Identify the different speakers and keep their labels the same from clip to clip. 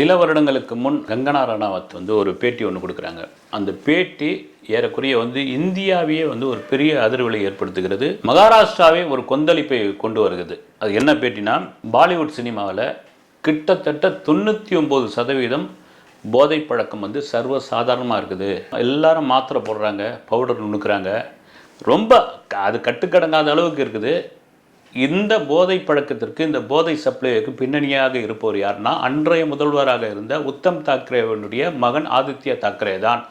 Speaker 1: சில வருடங்களுக்கு முன் கங்கனா ரணாவத் வந்து ஒரு பேட்டி ஒன்று கொடுக்குறாங்க. அந்த பேட்டி ஏறக்குறைய வந்து இந்தியாவையே வந்து ஒரு பெரிய அதிர்வலை ஏற்படுத்துகிறது. மகாராஷ்டிராவே ஒரு கொந்தளிப்பை கொண்டு வருகிறது. அது என்ன பேட்டினா பாலிவுட் சினிமாவில் கிட்டத்தட்ட தொண்ணூற்றி ஒம்பது சதவீதம் போதை பழக்கம் வந்து சர்வ சாதாரணமாக இருக்குது. எல்லாரும் மாத்திரை போடுறாங்க பவுடர் நுணுக்கிறாங்க. ரொம்ப அது கட்டுக்கடங்காத அளவுக்கு இருக்குது. இந்த போதை பழக்கத்திற்கு இந்த போதை சப்ளைக்கு பின்னணியாக இருப்பவர் யாருன்னா அன்றைய முதல்வராக இருந்த உத்தம் தாக்கரேவனுடைய மகன் ஆதித்ய தாக்கரே தான்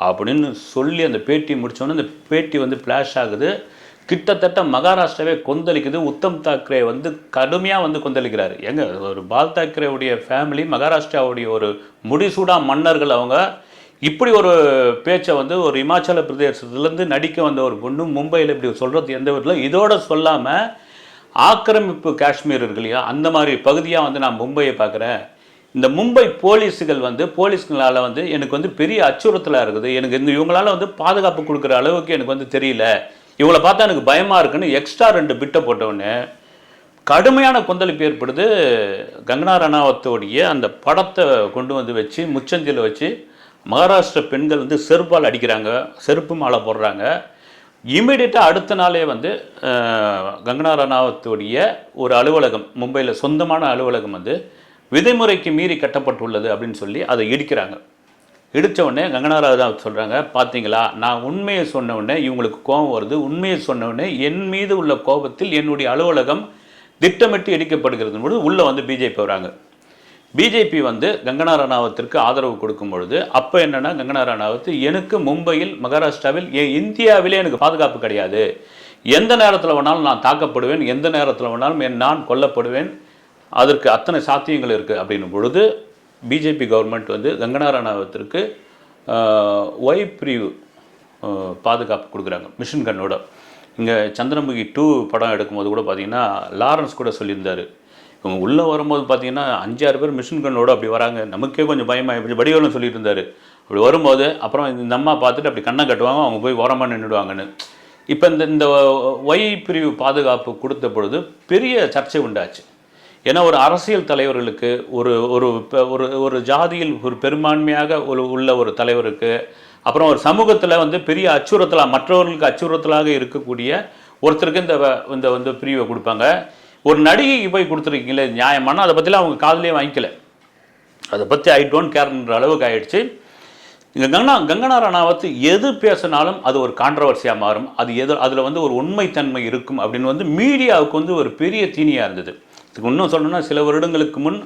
Speaker 1: அப்படின்னு சொல்லி அந்த பேட்டி முடித்தோன்னே அந்த பேட்டி வந்து ஃப்ளாஷ் ஆகுது. கிட்டத்தட்ட மகாராஷ்டிராவே கொந்தளிக்குது. உத்தம் தாக்கரே வந்து கடுமையாக வந்து கொந்தளிக்கிறாரு. எங்க ஒரு பால் தாக்கரேவுடைய ஃபேமிலி மகாராஷ்டிராவுடைய ஒரு முடிசூடா மன்னர்கள் அவங்க இப்படி ஒரு பேச்சை வந்து ஒரு இமாச்சல பிரதேசத்துலேருந்து நடிக்க வந்த ஒரு பொண்ணு மும்பையில் இப்படி சொல்கிறது எந்த விதத்தில் இதோட சொல்லாமல் ஆக்கிரமிப்பு காஷ்மீர் இருக்கு இல்லையா அந்த மாதிரி பகுதியாக வந்து நான் மும்பையை பார்க்குறேன். இந்த மும்பை போலீஸுகள் வந்து போலீஸ்களால் வந்து எனக்கு வந்து பெரிய அச்சுறுத்தலாக இருக்குது. எனக்கு இந்த இவங்களால வந்து பாதுகாப்பு கொடுக்குற அளவுக்கு எனக்கு வந்து தெரியல. இவங்கள பார்த்தா எனக்கு பயமாக இருக்குன்னு எக்ஸ்ட்ரா ரெண்டு பிட்டை போட்டவுடனே கடுமையான கொந்தளிப்பு ஏற்படுது. கங்கனா ரணாவத்தோடைய அந்த படத்தை கொண்டு வந்து வச்சு முச்சந்தியில் வச்சு மகாராஷ்டிர பெண்கள் வந்து செருப்பால் அடிக்கிறாங்க. செருப்பு மாலை போடுறாங்க. இமீடியட்டாக அடுத்த நாளே வந்து கங்கனா ரணாவத்துடைய ஒரு அலுவலகம் மும்பையில் சொந்தமான அலுவலகம் வந்து விதிமுறைக்கு மீறி கட்டப்பட்டுள்ளது அப்படின்னு சொல்லி அதை இடிக்கிறாங்க. இடித்த உடனே கங்கனா ரணாவத் சொல்கிறாங்க பார்த்தீங்களா நான் உண்மையை சொன்ன உடனே இவங்களுக்கு கோபம் வருது. உண்மையை சொன்ன உடனே என் மீது உள்ள கோபத்தில் என்னுடைய அலுவலகம் திட்டமிட்டு இடிக்கப்படுகிறது. உள்ளே வந்து பிஜேபி வராங்க. பிஜேபி வந்து கங்கனா ரணாவத்திற்கு ஆதரவு கொடுக்கும் பொழுது அப்போ என்னன்னா கங்கனா ரணாவத் எனக்கு மும்பையில் மகாராஷ்டிராவில் இந்தியாவிலே எனக்கு பாதுகாப்பு கிடையாது. எந்த நேரத்தில் வேணாலும் நான் தாக்கப்படுவேன் எந்த நேரத்தில் வேணாலும் என் நான் கொல்லப்படுவேன். அதற்கு அத்தனை சாத்தியங்கள் இருக்குது அப்படின்னும் பொழுது பிஜேபி கவர்மெண்ட் வந்து கங்கனா ரணாவத்திற்கு ஒய் பிரிவு பாதுகாப்பு கொடுக்குறாங்க. மிஷின் கண்ணோட. இங்கே சந்திரமுகி டூ படம் எடுக்கும்போது கூட பார்த்தீங்கன்னா லாரன்ஸ் கூட சொல்லியிருந்தார். இவங்க உள்ளே வரும்போது பார்த்தீங்கன்னா அஞ்சாறு பேர் மிஷின் கண்ணோடு அப்படி வராங்க. நமக்கே கொஞ்சம் பயமாக கொஞ்சம் வடிவேலும் சொல்லிட்டு இருந்தார். அப்படி வரும்போது அப்புறம் இந்த அம்மா பார்த்துட்டு அப்படி கண்ணை கட்டுவாங்க அவங்க போய் ஓரமாக நின்றுடுவாங்கன்னு இப்போ இந்த இந்த ஒய் பிரிவு பாதுகாப்பு கொடுத்த பொழுது பெரிய சர்ச்சை உண்டாச்சு. ஏன்னா ஒரு அரசியல் தலைவர்களுக்கு ஒரு ஒரு ஒரு ஒரு ஜாதியில் ஒரு பெரும்பான்மையாக ஒரு உள்ள ஒரு தலைவருக்கு அப்புறம் ஒரு சமூகத்தில் வந்து பெரிய அச்சுறுத்தலாக மற்றவர்களுக்கு அச்சுறுத்தலாக இருக்கக்கூடிய ஒருத்தருக்கு இந்த வ- இந்த வந்து பிரிவை கொடுப்பாங்க. ஒரு நடிகைக்கு போய் கொடுத்துருக்கீங்களே நியாயமான அதை பற்றிலாம் அவங்க காதலே வாங்கிக்கல. அதை பற்றி ஐ டோன்ட் கேர்ன்ற அளவுக்கு ஆயிடுச்சு. இங்கே கங்கனா கங்கனா ரணாவத் எது பேசினாலும் அது ஒரு கான்ட்ரவர்சியாக மாறும். அது எது அதில் வந்து ஒரு உண்மைத்தன்மை இருக்கும் அப்படின்னு வந்து மீடியாவுக்கு வந்து ஒரு பெரிய தீனியாக இருந்தது. இதுக்கு இன்னும் சொல்லணும்னா சில வருடங்களுக்கு முன்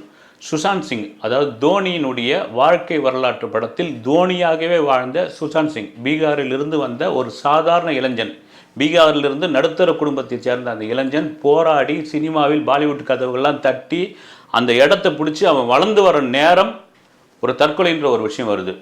Speaker 1: சுஷாந்த் சிங் அதாவது தோனியினுடைய வாழ்க்கை வரலாற்று படத்தில் தோனியாகவே வாழ்ந்த சுஷாந்த் சிங் பீகாரில் இருந்து வந்த ஒரு சாதாரண இளைஞன். பீகாரிலிருந்து நடுத்தர குடும்பத்தைச் சேர்ந்த அந்த இளைஞன் போராடி சினிமாவில் பாலிவுட் கதவுகள்லாம் தட்டி அந்த இடத்த பிடிச்சி அவன் வளர்ந்து வர நேரம் ஒரு தற்கொலைன்ற ஒரு விஷயம் வருது.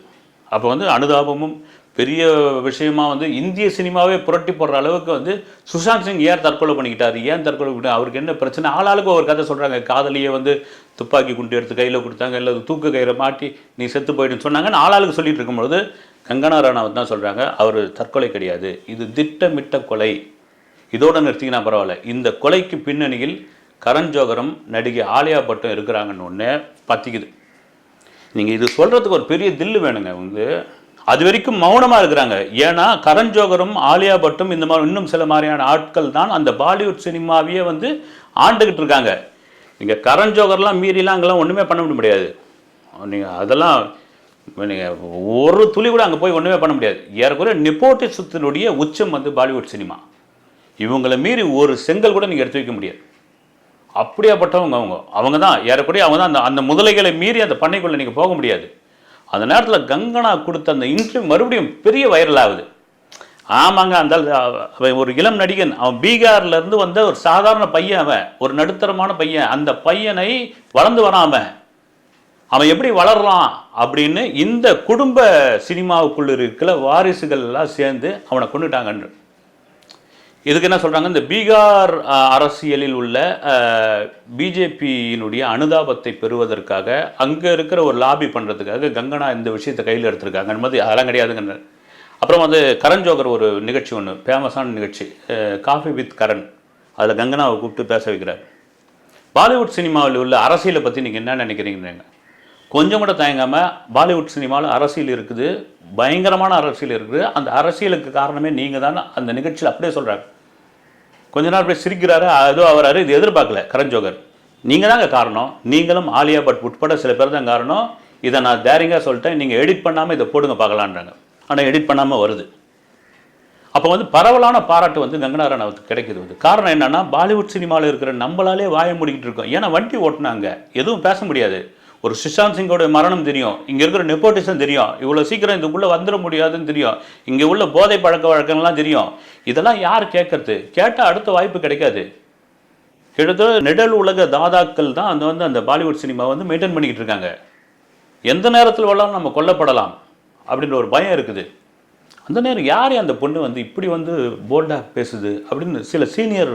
Speaker 1: அப்போ வந்து அனுதாபமும் பெரிய விஷயமா வந்து இந்திய சினிமாவே புரட்டி போடுற அளவுக்கு வந்து சுஷாந்த் சிங் ஏன் தற்கொலை பண்ணிக்கிட்டாரு? ஏன் தற்கொலை பண்ணிட்டாரு அவருக்கு என்ன பிரச்சனை? ஆளாளுக்கு ஒரு கதை சொல்கிறாங்க காதலியை வந்து துப்பாக்கி குண்டு எடுத்து கையில் கொடுத்தாங்க இல்லை தூக்கு கயிறை மாட்டி நீ செத்து போயிடுன்னு சொன்னாங்கன்னு ஆளாளுக்கு சொல்லிட்டு இருக்கும்பொழுது கங்கனா ராணாவத் தான் சொல்கிறாங்க அவர் தற்கொலை கிடையாது. இது திட்டமிட்ட கொலை. இதோடு நிறுத்திங்கன்னா பரவாயில்ல. இந்த கொலைக்கு பின்னணியில் கரண் ஜோகரம் நடிகை ஆலியா பட்டம் இருக்கிறாங்கன்னு ஒன்று பத்திக்குது. நீங்கள் இது சொல்கிறதுக்கு ஒரு பெரிய தில்லு வேணுங்க. வந்து அது வரைக்கும் மௌனமாக இருக்கிறாங்க. ஏன்னா கரண் ஜோகரும் ஆலியா பட்டும் இந்த மாதிரி இன்னும் சில மாதிரியான ஆட்கள் தான் அந்த பாலிவுட் சினிமாவையே வந்து ஆண்டுகிட்டு இருக்காங்க. நீங்கள் கரண் ஜோகர்லாம் மீறிலாம் அங்கெல்லாம் ஒன்றுமே பண்ண முடியாது. நீங்கள் அதெல்லாம் ஒரு துளி கூட அங்கே போய் ஒன்றுமே பண்ண முடியாது. ஏறக்குறைய நெப்போட்டிசத்தினுடைய உச்சம் வந்து பாலிவுட் சினிமா. இவங்களை மீறி ஒரு செங்கல் கூட நீங்கள் எடுத்து வைக்க முடியாது. அப்படியாப்பட்டவங்க அவங்க. அவங்க தான் ஏறக்குறைய அவங்க தான் அந்த அந்த முதலைகளை மீறி அந்த பண்ணைக்குள்ளே நீங்கள் போக முடியாது. அந்த நேரத்தில் கங்கனா கொடுத்த அந்த இன்டர்வியூ மறுபடியும் பெரிய வைரல் ஆகுது. ஆமாங்க அந்த அவன் ஒரு இளம் நடிகன். அவன் பீகார்லேருந்து வந்த ஒரு சாதாரண பையன் அவன் ஒரு நடுத்தரமான பையன். அந்த பையனை வளர்ந்து வரான் அவன் அவன் எப்படி வளரலாம் அப்படின்னு இந்த குடும்ப சினிமாவுக்குள்ள இருக்கிற வாரிசுகள் எல்லாம் சேர்ந்து அவனை கொண்டுட்டாங்கன்று. இதுக்கு என்ன சொல்கிறாங்க இந்த பீகார் அரசியலில் உள்ள பிஜேபியினுடைய அனுதாபத்தை பெறுவதற்காக அங்கே இருக்கிற ஒரு லாபி பண்ணுறதுக்காக கங்கனா இந்த விஷயத்தை கையில் எடுத்திருக்காங்க. மாதிரி அதெல்லாம் கிடையாதுங்கிற அப்புறம் வந்து கரண் ஜோகர் ஒரு நிகழ்ச்சி ஒன்று ஃபேமஸான நிகழ்ச்சி காஃபி வித் கரண் அதில் கங்கனாவை கூப்பிட்டு பேச வைக்கிறார். பாலிவுட் சினிமாவில் உள்ள அரசியலை பற்றி நீங்கள் என்ன நினைக்கிறீங்க கொஞ்சம் கூட தயங்காமல் பாலிவுட் சினிமாவில் அரசியல் இருக்குது பயங்கரமான அரசியல் இருக்குது. அந்த அரசியலுக்கு காரணமே நீங்கள் தான் அந்த நிகழ்ச்சியில் அப்படியே சொல்கிறாங்க கொஞ்ச நாள் போய் சிரிக்கிறாரு ஏதோ அவராரு இது எதிர்பார்க்கல கரண் ஜோகர். நீங்கள் தாங்க காரணம். நீங்களும் ஆலியா பட் உட்பட சில பேர் தான் காரணம். இதை நான் டேரிங்காக சொல்லிட்டேன். நீங்கள் எடிட் பண்ணாமல் இதை போடுங்க பார்க்கலான்றாங்க. ஆனால் எடிட் பண்ணாமல் வருது. அப்போ வந்து பரவலான பாராட்டு வந்து கங்கனா ரனாவுக்கு கிடைக்குது வந்து. காரணம் என்னென்னா பாலிவுட் சினிமாவில் இருக்கிற நம்மளாலே வாய முடிக்கிட்டு இருக்கோம். ஏன்னா வண்டி ஓட்டினாங்க. எதுவும் பேச முடியாது. ஒரு சுஷாந்த் சிங்கோட மரணம் தெரியும். இங்கே இருக்கிற நெப்போட்டிசம் தெரியும். இவ்வளோ சீக்கிரம் இதுக்குள்ளே வந்துட முடியாதுன்னு தெரியும். இங்கே உள்ள போதை பழக்க வழக்கங்கள்லாம் தெரியும். இதெல்லாம் யார் கேட்கறது? கேட்டால் அடுத்த வாய்ப்பு கிடைக்காது. கிட்டத்தட்ட நிழல் உலக தாதாக்கள் தான் அந்த வந்து அந்த பாலிவுட் சினிமா வந்து மெயின்டைன் பண்ணிக்கிட்டு இருக்காங்க. எந்த நேரத்தில் வேணாலும் நம்ம கொல்லப்படலாம் அப்படின்ற ஒரு பயம் இருக்குது. அந்த நேரம் யார் அந்த பொண்ணு வந்து இப்படி வந்து போல்டாக பேசுது அப்படின்னு சில சீனியர்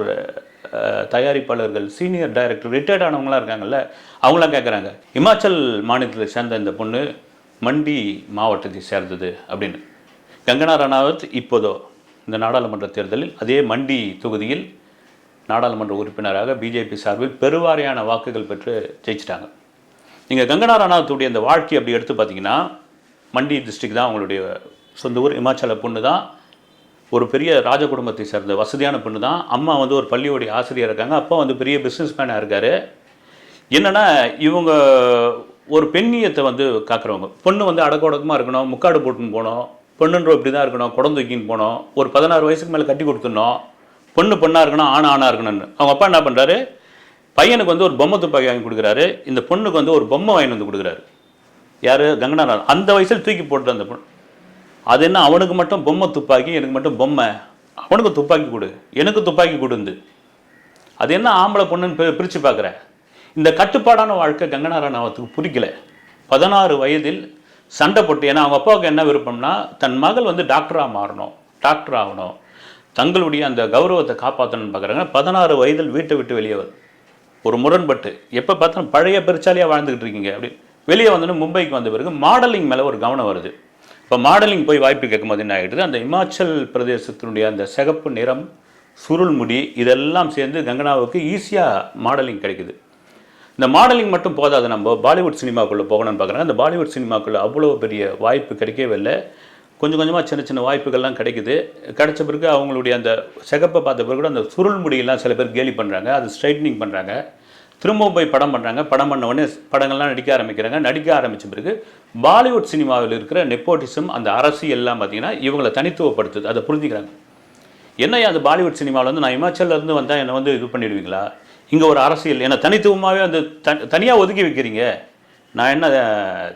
Speaker 1: தயாரிப்பாளர்கள் சீனியர் டைரக்டர் ரிட்டையர்ட் ஆனவங்களாம் இருக்காங்கல்ல அவங்களாம் கேட்குறாங்க இமாச்சல் மாநிலத்தை சேர்ந்த இந்த பொண்ணு மண்டி மாவட்டத்தை சேர்ந்தது அப்படின்னு. கங்கனா ரணாவத் இப்போதோ இந்த நாடாளுமன்ற தேர்தலில் அதே மண்டி தொகுதியில் நாடாளுமன்ற உறுப்பினராக பிஜேபி சார்பில் பெருவாரியான வாக்குகள் பெற்று ஜெயிச்சிட்டாங்க. நீங்கள் கங்கனா ரணாவத்துடைய இந்த வாழ்க்கை அப்படி எடுத்து பார்த்தீங்கன்னா மண்டி டிஸ்ட்ரிக்ட் தான் அவங்களுடைய சொந்த ஊர் இமாச்சல பொண்ணு தான். ஒரு பெரிய ராஜ குடும்பத்தை சேர்ந்த வசதியான பொண்ணு தான். அம்மா வந்து ஒரு பள்ளியோடைய ஆசிரியர் இருக்காங்க. அப்பா வந்து பெரிய பிஸ்னஸ் மேனாக இருக்கார். என்னென்னா இவங்க ஒரு பெண்ணியத்தை வந்து காக்குறவங்க. பொண்ணு வந்து அடக்கொடக்கமாக இருக்கணும் முக்காடு போட்டுன்னு போகணும் பொண்ணுன்ற இப்படி தான் இருக்கணும் குடம் தூக்கின்னு போகணும் ஒரு பதினாறு வயசுக்கு மேலே கட்டி கொடுத்துடணும் பொண்ணு பொண்ணாக இருக்கணும் ஆண் ஆணாக இருக்கணும்னு. அவங்க அப்பா என்ன பண்ணுறாரு பையனுக்கு வந்து ஒரு பொம்மை துப்பாக்கி வாங்கி கொடுக்குறாரு. இந்த பொண்ணுக்கு வந்து ஒரு பொம்மை வாங்கி வந்து கொடுக்குறாரு. யார்? கங்கனா அந்த வயசில் தூக்கி போட்டு அந்த பொண்ணு. அது என்ன அவனுக்கு மட்டும் பொம்மை துப்பாக்கி எனக்கு மட்டும் பொம்மை? அவனுக்கு துப்பாக்கி கொடு. எனக்கு துப்பாக்கி கொடுந்து அது என்ன ஆம்பளை பொண்ணுன்னு பிரித்து பார்க்குற? இந்த கட்டுப்பாடான வாழ்க்கை கங்கனா ரணாவத்துக்கு பிடிக்கல பதினாறு வயதில் சண்டை போட்டு ஏன்னா அவங்க அப்பாவுக்கு என்ன விருப்பம்னா தன் மகள் வந்து டாக்டராக மாறணும். டாக்டர் ஆகணும். தங்களுடைய அந்த கௌரவத்தை காப்பாற்றணும்னு பார்க்குறாங்க. பதினாறு வயதில் வீட்டை விட்டு வெளியே வரும் ஒரு முரண்பட்டு எப்போ பார்த்தாலும் பழைய பெருச்சாலியாக வாழ்ந்துக்கிட்டு இருக்கீங்க அப்படி. வெளியே வந்தோன்னு மும்பைக்கு வந்த பிறகு மாடலிங் மேலே ஒரு கவனம் வருது. இப்போ மாடலிங் போய் வாய்ப்பு கேட்கும்போது என்ன ஆகிடுது? அந்த இமாச்சல் பிரதேசத்தினுடைய அந்த சிகப்பு நிறம் சுருள் முடி இதெல்லாம் சேர்ந்து கங்கனாவுக்கு ஈஸியாக மாடலிங் கிடைக்குது. இந்த மாடலிங் மட்டும் போதாது நம்ம பாலிவுட் சினிமாக்குள்ளே போகணும்னு பார்க்குறாங்க. அந்த பாலிவுட் சினிமாக்குள்ளே அவ்வளோ பெரிய வாய்ப்பு கிடைக்கவே இல்லை. கொஞ்சம் கொஞ்சமாக சின்ன சின்ன வாய்ப்புகள்லாம் கிடைக்குது. கிடைச்ச பிறகு அவங்களுடைய அந்த சிகப்பை பார்த்த பிறகு கூட அந்த சுருள் முடியெல்லாம் சில பேர் கேலி பண்ணுறாங்க அது ஸ்ட்ரைட்னிங் பண்ணுறாங்க திரும்பவும் போய் படம் பண்ணுறாங்க படம் பண்ண உடனே படங்கள்லாம் நடிக்க ஆரம்பிக்கிறாங்க. நடிக்க ஆரம்பித்த பிறகு பாலிவுட் சினிமாவில் இருக்கிற நெப்போட்டிசம் அந்த அரசியல்லாம் எல்லாம் பார்த்தீங்கன்னா இவங்களை தனித்துவப்படுத்துது. அதை புரிஞ்சுக்கிறாங்க. என்னையா அந்த பாலிவுட் சினிமாவில் வந்து நான் இமாச்சலருந்து வந்தால் என்னை வந்து இது பண்ணிடுவீங்களா? இங்கே ஒரு அரசியல். என்னை தனித்துவமாகவே வந்து த தனியாக ஒதுக்கி வைக்கிறீங்க. நான் என்ன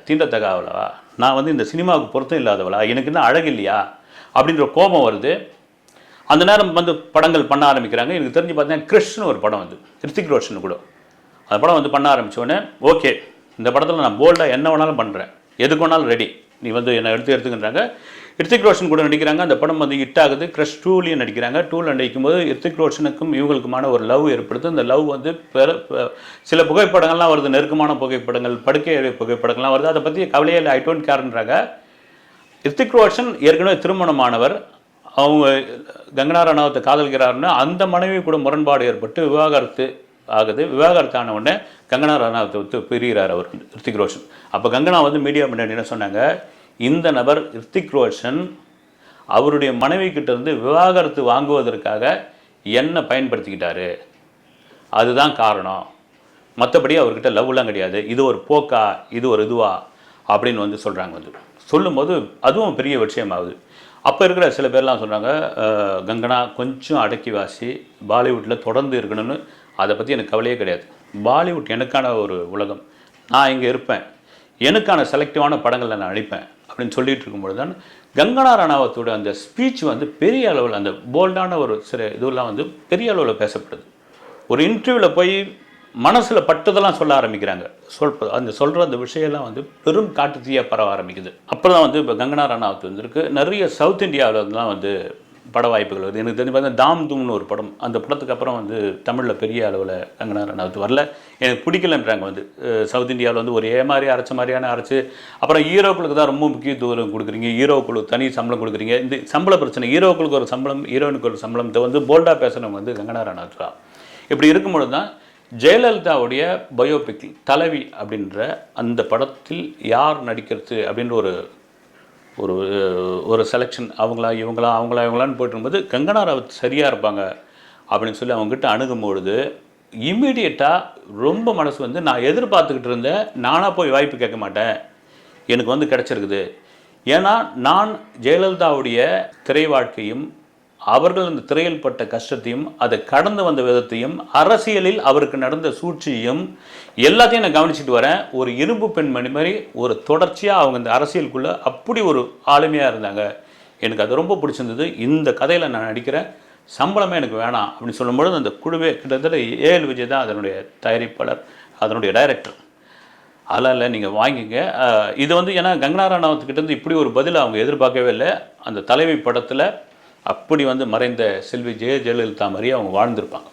Speaker 1: தீண்டத்தகாவலவா? நான் வந்து இந்த சினிமாவுக்கு பொருத்தம் இல்லாதவளா? எனக்கு என்ன அழகு இல்லையா? அப்படின்ற கோபம் வருது. அந்த நேரம் வந்து படங்கள் பண்ண ஆரம்பிக்கிறாங்க. எனக்கு தெரிஞ்சு பார்த்தீங்கன்னா கிறிஷ்னு ஒரு படம் வந்து ரித்திக் ரோஷன் கூட. அந்த படம் வந்து பண்ண ஆரம்பிச்ச ஓகே இந்த படத்தில் நான் போல்டாக என்ன வேணாலும் பண்ணுறேன் எதுக்கு வேணாலும் ரெடி நீ வந்து என்னை எடுத்து எடுத்துக்கின்றாங்க. ரித்திக் ரோஷன் கூட நடிக்கிறாங்க. அந்த படம் வந்து ஹிட் ஆகுது. க்ரஷ் டூலையும் நடிக்கிறாங்க. டூவில் நடிக்கும்போது ரித்திக் ரோஷனுக்கும் இவங்களுக்குமான ஒரு லவ் ஏற்படுது. அந்த லவ் வந்து பெற சில புகைப்படங்கள்லாம் வருது. நெருக்கமான புகைப்படங்கள் படுக்கை புகைப்படங்கள்லாம் வருது. அதை பற்றி கவலையே இல்லை. ஐ டோன்ட் கேர்ன்றாங்க ரித்திக் ரோஷன் ஏற்கனவே திருமணமானவர். அவங்க கங்கனா ரணாவத்தை காதலிக்கிறாருன்னு அந்த மனைவி கூட முரண்பாடு ஏற்பட்டு விவாகரத்து ஆகுது. விவாகரத்து ஆன உடனே கங்கனா ரனாவத்தை விட்டு பிரிகிறார் அவர் ரித்திக் ரோஷன். அப்போ கங்கனா வந்து மீடியா முன்னாடி என்ன சொன்னாங்க இந்த நபர் ரித்திக் ரோஷன் அவருடைய மனைவி கிட்டேருந்து விவாகரத்து வாங்குவதற்காக என்ன பயன்படுத்திக்கிட்டாரு. அதுதான் காரணம். மற்றபடி அவர்கிட்ட லவ்லாம் கிடையாது. இது ஒரு போக்கா? இது ஒரு இதுவா? அப்படின்னு வந்து சொல்கிறாங்க வந்து. சொல்லும்போது அதுவும் பெரிய விஷயமாகுது. அப்போ இருக்கிற சில பேர்லாம் சொல்கிறாங்க கங்கனா கொஞ்சம் அடக்கி வாசி பாலிவுட்டில் தொடர்ந்து இருக்கணும்னு அதை பற்றி எனக்கு கவலையே கிடையாது. பாலிவுட் எனக்கான ஒரு உலகம். நான் இங்கே இருப்பேன். எனக்கான செலக்டிவான படங்களை நான் அழிப்பேன் அப்படின்னு சொல்லிட்டு இருக்கும்பொழுது தான் கங்கனா ரணாவத்தோட அந்த ஸ்பீச் வந்து பெரிய அளவில் அந்த போல்டான ஒரு சில இதுவெல்லாம் வந்து பெரிய அளவில் பேசப்படுது ஒரு இன்டர்வியூவில் போய் மனசில் பட்டதெல்லாம் சொல்ல ஆரம்பிக்கிறாங்க. சொல் அந்த சொல்கிற அந்த விஷயம்லாம் வந்து பெரும் காட்டு தீயாக பரவ ஆரம்பிக்குது. அப்போ தான் வந்து இப்போ கங்கனா ரனாவத் வந்திருக்கு. நிறைய சவுத் இந்தியாவில் இருந்துலாம் வந்து பட வாய்ப்புகள் வருது. எனக்கு தெரிஞ்சு பார்த்தா தாம் தூம்னு ஒரு படம் அந்த படத்துக்கு அப்புறம் வந்து தமிழில் பெரிய அளவில் கங்கனா ரனாவத் வரல. எனக்கு பிடிக்கலன்றாங்க வந்து. சவுத் இந்தியாவில் வந்து ஒரு மாதிரி அரைச்ச மாதிரியான அரைச்சு அப்புறம் ஹீரோக்களுக்கு தான் ரொம்ப முக்கியத்துவம் கொடுக்குறீங்க. ஹீரோக்களுக்கு தனி சம்பளம் கொடுக்குறீங்க. இந்த சம்பள பிரச்சனை ஹீரோக்களுக்கு ஒரு சம்பளம் ஹீரோயினுக்கு ஒரு சம்பளம் இதை வந்து போல்டாக பேசுகிறவங்க வந்து கங்கனா ரனாவத் தான். இப்படி இருக்கும்பொழுது தான் ஜெயலலிதாவுடைய பயோபிக் தலைவி அப்படின்ற அந்த படத்தில் யார் நடிக்கிறது அப்படின்ற ஒரு ஒரு ஒரு செலெக்ஷன் அவங்களா இவங்களா அவங்களா இவங்களான்னு போயிட்டுருக்கும்போது கங்கனா ராவத் சரியாக இருப்பாங்க. அப்படின்னு சொல்லி அவங்ககிட்ட அணுகும்பொழுது இம்மீடியட்டாக ரொம்ப மனசு வந்து நான் எதிர்பார்த்துக்கிட்டு இருந்தேன். நானாக போய் வாய்ப்பு கேட்க மாட்டேன். எனக்கு வந்து கிடச்சிருக்குது. ஏன்னா நான் ஜெயலலிதாவுடைய திரை வாழ்க்கையும் அவர்கள் அந்த திரையில் பட்ட கஷ்டத்தையும் அதை கடந்து வந்த விதத்தையும் அரசியலில் அவருக்கு நடந்த சூழ்ச்சியும் எல்லாத்தையும் நான் கவனிச்சுட்டு வரேன். ஒரு இரும்பு பெண்மணி மாதிரி ஒரு தொடர்ச்சியாக அவங்க இந்த அரசியலுக்குள்ளே அப்படி ஒரு ஆளுமையாக இருந்தாங்க. எனக்கு அது ரொம்ப பிடிச்சிருந்தது. இந்த கதையில் நான் நடிக்கிறேன். சம்பளமே எனக்கு வேணாம் அப்படின்னு சொல்லும்பொழுது அந்த குழுவே கிட்டத்தட்ட ஏஎல் விஜய் தான் அதனுடைய தயாரிப்பாளர் அதனுடைய டைரக்டர். அதெல்லாம் இல்லை நீங்கள் வாங்கிங்க இது வந்து ஏன்னா கங்கனா ராணாவத்துக்கிட்டேருந்து இப்படி ஒரு பதில் அவங்க எதிர்பார்க்கவே இல்லை. அந்த தலைவி படத்தில் அப்படி வந்து மறைந்த செல்வி ஜெய ஜெயலலிதா மாதிரி அவங்க வாழ்ந்திருப்பாங்க.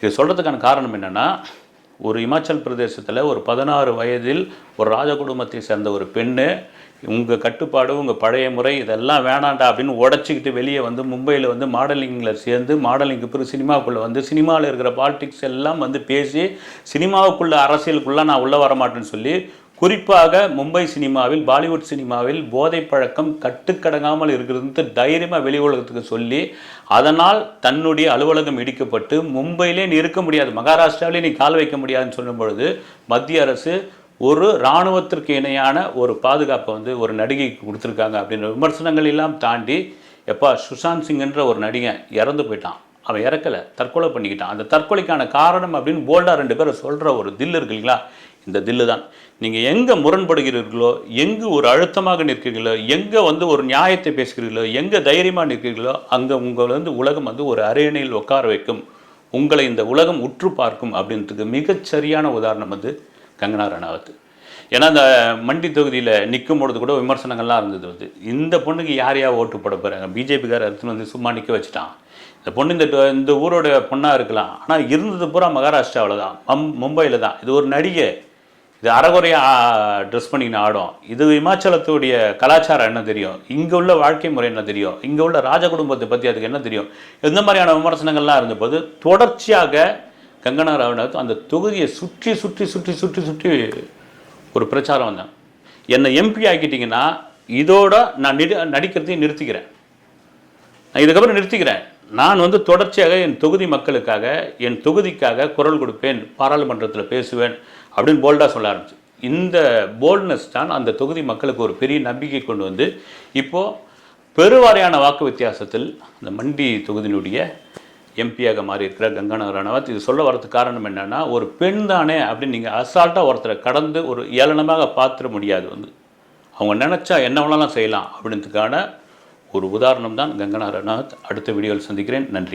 Speaker 1: இது சொல்கிறதுக்கான காரணம் என்னென்னா ஒரு இமாச்சல் பிரதேசத்தில் ஒரு பதினாறு வயதில் ஒரு ராஜ குடும்பத்தை சேர்ந்த ஒரு பெண்ணு உங்கள் கட்டுப்பாடு உங்கள் பழைய முறை இதெல்லாம் வேணாண்டா அப்படின்னு உடச்சிக்கிட்டு வெளியே வந்து மும்பையில் வந்து மாடலிங்கில் சேர்ந்து மாடலிங்க்கு பிறகு சினிமாவுக்குள்ளே வந்து சினிமாவில் இருக்கிற பாலிடிக்ஸ் எல்லாம் வந்து பேசி சினிமாவுக்குள்ளே அரசியலுக்குள்ளே நான் உள்ளே வர மாட்டேன்னு சொல்லி குறிப்பாக மும்பை சினிமாவில் பாலிவுட் சினிமாவில் போதை பழக்கம் கட்டுக்கடங்காமல் இருக்கிறது தைரியமாக வெளி உலகத்துக்கு சொல்லி அதனால் தன்னுடைய அலுவலகம் இடிக்கப்பட்டு மும்பையிலே நீ இருக்க முடியாது மகாராஷ்டிராவிலே நீ கால் வைக்க முடியாதுன்னு சொல்லும் பொழுது மத்திய அரசு ஒரு இராணுவத்திற்கு இணையான ஒரு பாதுகாப்பை வந்து ஒரு நடிகைக்கு கொடுத்துருக்காங்க அப்படின்ற விமர்சனங்கள் எல்லாம் தாண்டி எப்பா சுஷாந்த் சிங்ன்ற ஒரு நடிகன் இறந்து போயிட்டான். அவன் இறக்கலை தற்கொலை பண்ணிக்கிட்டான். அந்த தற்கொலைக்கான காரணம் அப்படின்னு போல்டாக ரெண்டு பேரை சொல்கிற ஒரு தில் இருக்கு இல்லைங்களா? இந்த தில்லு தான் நீங்கள் எங்கே முரண்படுகிறீர்களோ எங்கே ஒரு அழுத்தமாக நிற்கிறீர்களோ எங்கே வந்து ஒரு நியாயத்தை பேசுகிறீர்களோ எங்கே தைரியமாக நிற்கிறீர்களோ அங்கே உங்களை வந்து உலகம் வந்து ஒரு அரியணையில் உட்கார வைக்கும். உங்களை இந்த உலகம் உற்று பார்க்கும் அப்படின்றதுக்கு மிகச்சரியான உதாரணம் வந்து கங்கனா ரணாவத். ஏன்னா அந்த மண்டி தொகுதியில் நிற்கும் பொழுது கூட விமர்சனங்கள்லாம் இருந்தது வந்து. இந்த பொண்ணுக்கு யார் யார் ஓட்டு போட போகிறாங்க பிஜேபிக்கார எடுத்துன்னு வந்து சும்மா நிற்க வச்சுட்டான். இந்த பொண்ணு இந்த இந்த ஊரோட பொண்ணாக இருக்கலாம். ஆனால் இருந்தது பூரா மகாராஷ்டிராவில் தான் மம் மும்பையில் தான் இது ஒரு நடிகை. இது அறகுறையாக ட்ரெஸ் பண்ணிக்கின்னு ஆடும். இது இமாச்சலத்துடைய கலாச்சாரம் என்ன தெரியும்? இங்கே உள்ள வாழ்க்கை முறை என்ன தெரியும்? இங்கே உள்ள ராஜ குடும்பத்தை பற்றி அதுக்கு என்ன தெரியும்? இந்த மாதிரியான விமர்சனங்கள்லாம் இருந்தபோது தொடர்ச்சியாக கங்கனா ராவணத் அந்த தொகுதியை சுற்றி சுற்றி சுற்றி சுற்றி சுற்றி ஒரு பிரச்சாரம் வந்தேன். என்னை எம்பி ஆக்கிட்டிங்கன்னா இதோட நான் நடி நடிக்கிறதையும் நிறுத்திக்கிறேன். நான் இதுக்கப்புறம் நிறுத்திக்கிறேன். நான் வந்து தொடர்ச்சியாக என் தொகுதி மக்களுக்காக என் தொகுதிக்காக குரல் கொடுப்பேன் பாராளுமன்றத்தில் பேசுவேன். அப்படின்னு போல்டாக சொல்ல ஆரம்பிச்சு. இந்த போல்ட்னஸ் தான் அந்த தொகுதி மக்களுக்கு ஒரு பெரிய நம்பிக்கை கொண்டு வந்து இப்போது பெருவாரியான வாக்கு வித்தியாசத்தில் அந்த மண்டி தொகுதியினுடைய எம்பியாக மாறி இருக்கிற கங்கனா ரணவத் இது சொல்ல வரது காரணம் என்னென்னா ஒரு பெண் தானே அப்படின்னு நீங்கள் அசால்ட்டாக ஒருத்தரை கடந்து ஒரு ஏளனமாக பார்த்துட முடியாது வந்து. அவங்க நினச்சா என்ன வேணாலும் செய்யலாம் அப்படின்றதுக்கான ஒரு உதாரணம் தான் கங்கனா ரணவத். அடுத்த வீடியோவில் சந்திக்கிறேன். நன்றி.